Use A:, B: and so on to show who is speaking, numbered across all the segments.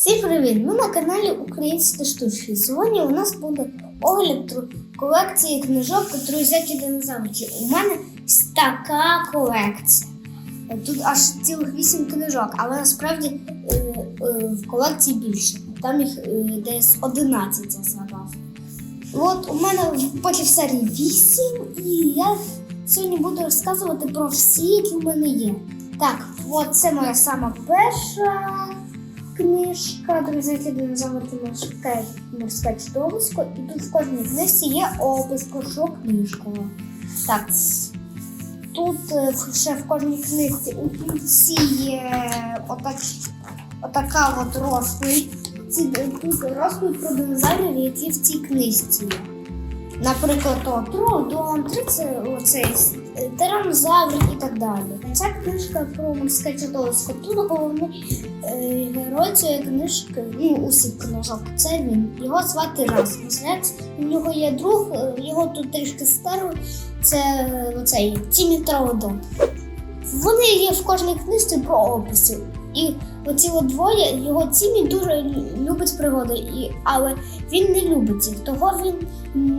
A: Всім привіт! Ми на каналі Українські штучки. Сьогодні у нас буде огляд колекції книжок «Друзяки динозаврики. У мене така колекція. Тут аж цілих вісім книжок, але насправді е, е, в колекції більше. Там їх е, десь 11 я згадав. От у мене в серії 8, і я сьогодні буду розказувати про всі, які в мене є. Так, от це моя сама перша книжка, друзі, які динозаврики морське морське чудовисько. І тут в кожній книжці є опис про що книжка. Так, тут е, ще в кожній книжці у кінці є отак, отака от розповідь. Тут розповідь про динозаврів, які в цій книжці є. Наприклад, то Тродон, оцей е, тиранозавр і так далі. Ця книжка про морське чудовисько. Тут головний е, герой цієї книжки, ну усіх книжок, це він. Його звати Расмус. У нього є друг, е, його тут трішки старий, це е, оцей Тімі Траудон. Вони є в кожній книжці про описи. І оці двоє, його Тімі дуже любить пригоди, і, але він не любить їх. Того він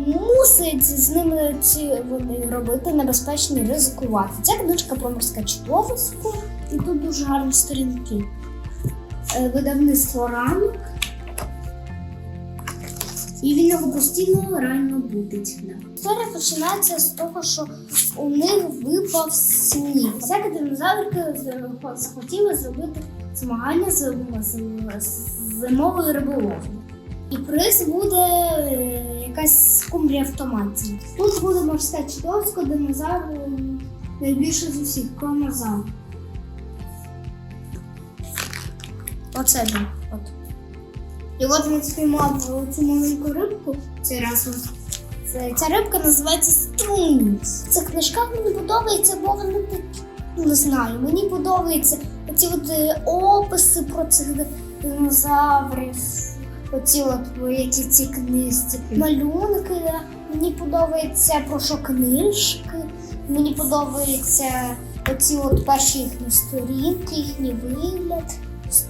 A: мусить з ними ці вони робити небезпечно ризикувати. Ця книжка про морське чудовисько, і тут дуже гарні сторінки. Е, Видавництво ранок. І він його постійно реально будить. Історія починається з того, що у них випав сніг. Всякі динозаврики захотіли зробити змагання з, з, з зимової риболовлі. І приз буде е, якась скумбрія автоматів. Тут буде морське чудовисько, динозавр е, найбільше з усіх, кромозавр. Оце він. От. І от він спіймав цю маленьку рибку цей раз. Це, ця рибка називається Стрункс. Ця книжка мені подобається, бо ну, не знаю, мені подобаються оці от е, описи про цих динозаврів. Оці от які ці книжці. Малюнки. Мені подобається про що книжки. Мені подобається оці от перші їхні сторінки, їхній вигляд. С-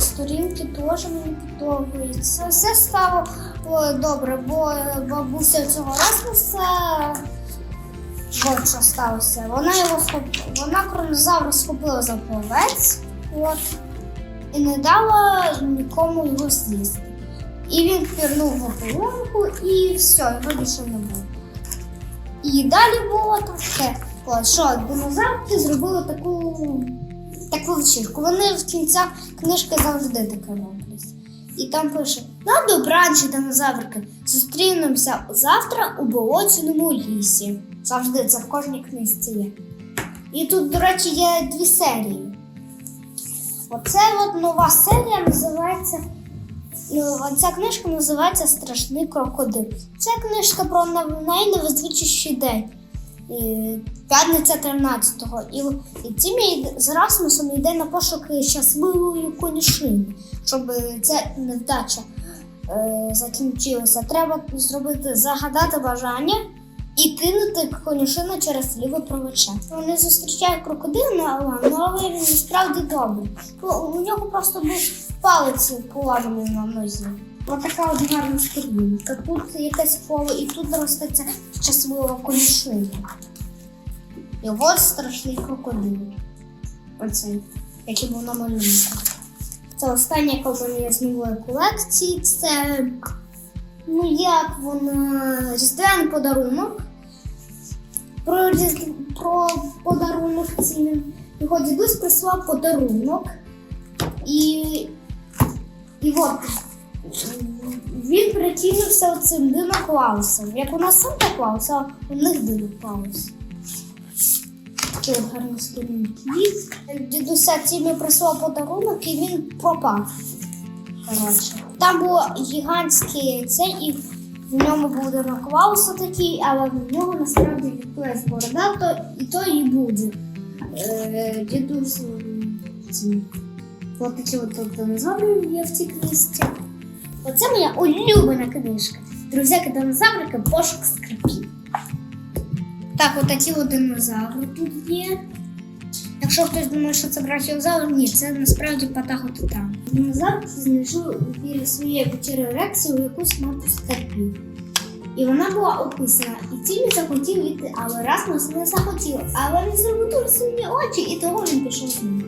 A: сторінки теж мені подобаються. Все стало добре, бо бабуся цього Расмуса. От що сталося. Вона його схоп... вона кронозавра схопила за плавець. От і не дала нікому його з'їсти. І він пірнув в ополонку, і все, його більше не було. І далі було таке, що динозаврики зробили таку, таку вечірку. Вони в кінцях книжки завжди таке роблять. І там пише: на добранчі динозаврики, зустрінемося завтра у болотяному лісі. Завжди це в кожній книжці є. І тут, до речі, є дві серії. Оце от нова серія називається. Ну, ця книжка називається Страшний крокодил. Це книжка про нав- день. П'ятниця 13-го. І, і Тімі з Расмусом йде на пошуки щасливої конюшини, щоб ця невдача е, закінчилася. Треба зробити загадати бажання і кинути конюшину через ліве плече. Вони зустрічають крокодила, але він насправді добрий. Ну, У нього просто був палець поламаний на нозі. Ось така от гарна сторінка. Тут якесь поле, і тут росте ця щаслива конюшина. І ось страшний крокодил. Оцей, який був на малюнку. Це остання, яка в з нової колекції. Це ну як вона різдвяний подарунок. Про, про подарунок ці. Його дідусь прислав подарунок. І, і от він прикинувся цим диноклаусом. Як у нас Санта Клаус, а у них диноклаус. Такі от гарні сторінки. Дідуся Тімі прислав подарунок і він пропав. Коротше. Там було гігантське яйце, і в ньому був диноклаус такий, але в нього насправді відплес борода, то і то і буде. Е, дідусь. м, ці. От динозаври є в цій книжці. Оце моя улюблена книжка. Друзяки динозаврики пошук скрипів. Так, от динозаври тут є. Якщо хтось думає, що це брахіозавр, ні, це насправді патаготитан. Динозавр знайшов біля своєї печери Рексі у якусь мапу скарбів. І вона була описана, і Тімі захотів йти, але Расмус не захотів. Але він зробив сильні очі, і того він пішов з ним.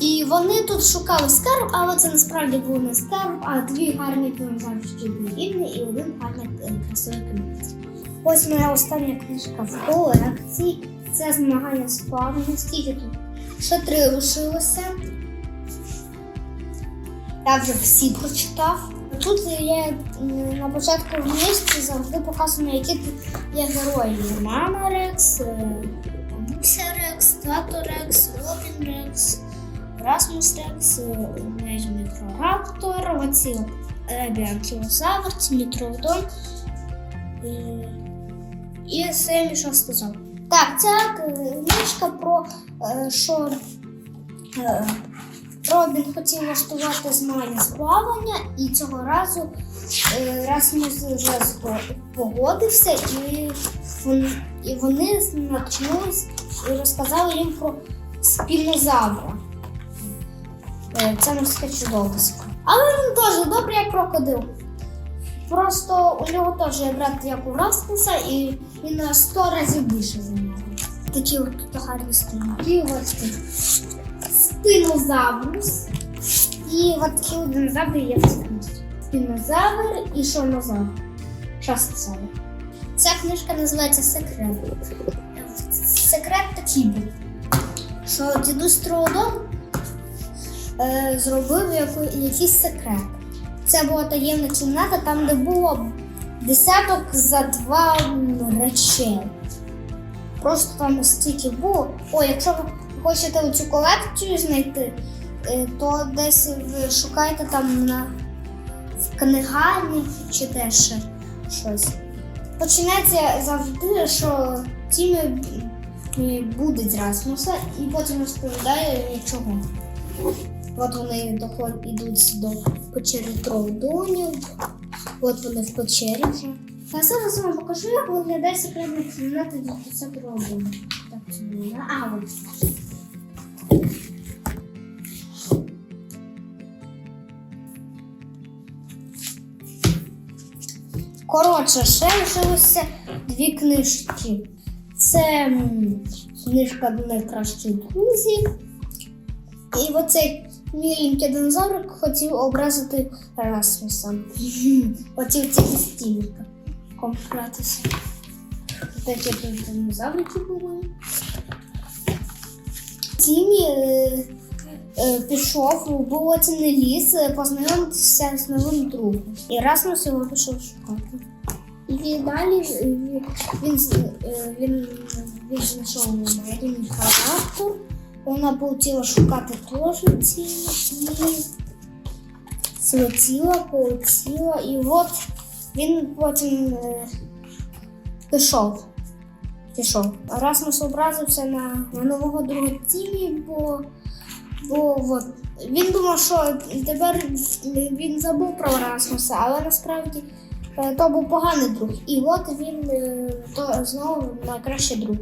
A: І вони тут шукали скарб, але це насправді був не скарб, а дві гарні динозаврські рівні і один гарний е, красивий камінець. Ось моя остання книжка в колекції. Це змагання з плаванням. Скільки тут? Ще три лишилося. Я вже всі прочитав. Тут є на початку книжці завжди показано, які тут є герої. Мама Рекс, е, Муся Рекс, Тато Рекс, Робін Рекс, Расмус Рекс, е, Меж Мікрораптор, оці от Ребіанкілозавр, Мітродон. І Семі, що сказав. Так, ця е, книжка про е, що е, Робін хотів влаштувати змагання з плавання, і цього разу Расмус вже погодився, і, вон- і вони наткнулись і розказали їм про спінозавра. Е, Це морське чудовисько. Але він теж добрий як крокодил. Просто у нього теж є брат як у Раскуса, і він на 100 разів більше за нього. Такі от гарні сторінки, ось спинозаврус. І от такі от динозаври є в цій. Спінозавр і шонозавр. Сказали? Ця книжка називається Секрет. Секрет такий був, що дідусь Троодон е, зробив якийсь секрет. Це була таємна кімната, там, де було десяток за два м, речей. Просто там стільки було. О, якщо ви хочете цю колекцію знайти, е, то десь ви шукайте там на в книгарні чи теж ще щось. Починається завжди, що Тімі е, буде з Расмуса і потім розповідає чого. От вони доходять ідуть до печери Троудонів. От вони в печері. А зараз вам покажу, як виглядає секретна кімната дідуся Троудона. Так. А, от. Коротше, ще лишилося дві книжки. Це книжка до найкращих друзів. І оцей міленький динозаврик хотів образити Расмуса. Хотів тільки стільки компратися. Такі тут динозаврики були. Тімі е, е, пішов у болотяний ліс е, познайомитися з новим другом. І Расмус його пішов шукати. І далі е, він, е, він, він знайшов Мері Мікрораптор. Вона полетіла шукати теж ці і злетіла, полетіла, і от він потім е, пішов. Пішов. Расмус образився на, на нового друга Тімі, бо, бо от, він думав, що тепер він забув про Расмуса, але насправді е, то був поганий друг. І от він е, то знову найкращий друг.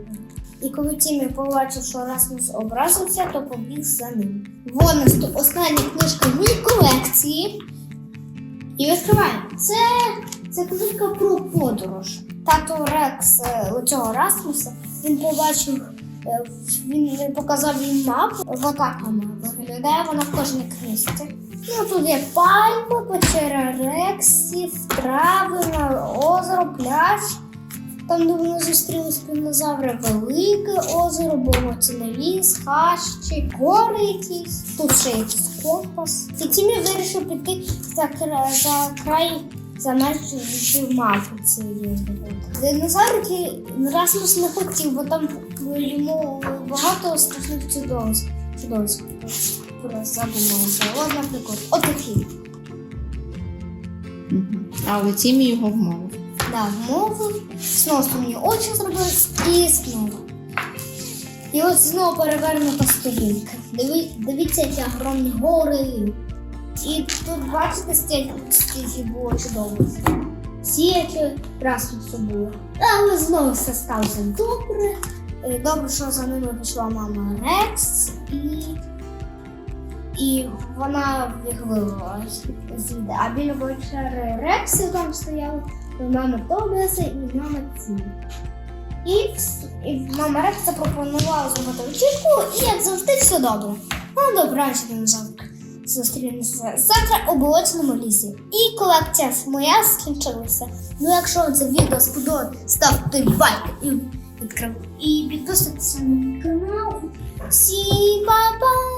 A: І коли Тімі побачив, що Расмус образився, то побіг за ним. Вон ост- остання книжка в моїй колекції. І відкриваємо. Це, це книжка про подорож. Тато Рекс е, цього Расмуса він побачив, е, він показав їм мапу в атаками. Виглядає вона в кожній книжці. Ну тут є пальма, печера Рексів, трави, озеро, пляж. Там, де вони зустріли спінозавра, велике озеро, болотяний ліс, хащі, гори якісь. Тут ще якийсь компас. І Тімі вирішив піти за, за край за межі мапи цієї. Динозаврики Расмус не хотів, бо там йому багато страшних чудовиськ. Чудовиськ. Задумалося. От, наприклад, отакі.
B: Але Тімі його вмовив.
A: Да, вмовив, знову мені очі зробили і знову. І от знову перевернута сторінка. Диви, дивіться, які огромні гори. І тут бачите, стільки, було чудово. Всі які раз тут все було. Але знову все сталося добре. Е, Добре, що за ними пішла мама Рекс і. І вона їх вивела звідти. А біля вечери Рекси там стояли мама Тобіаса і мама Ці. І, і мама Рекс запропонувала зробити вечірку, і як завжди все добре. Ну, добре, раніше не завтра. Зустрінемося завтра у болотяному лісі. І колекція моя скінчилася. Ну, якщо вам це відео сподобалось, ставте лайк і відкрив. І підписуйтесь на мій канал. Всім па-па!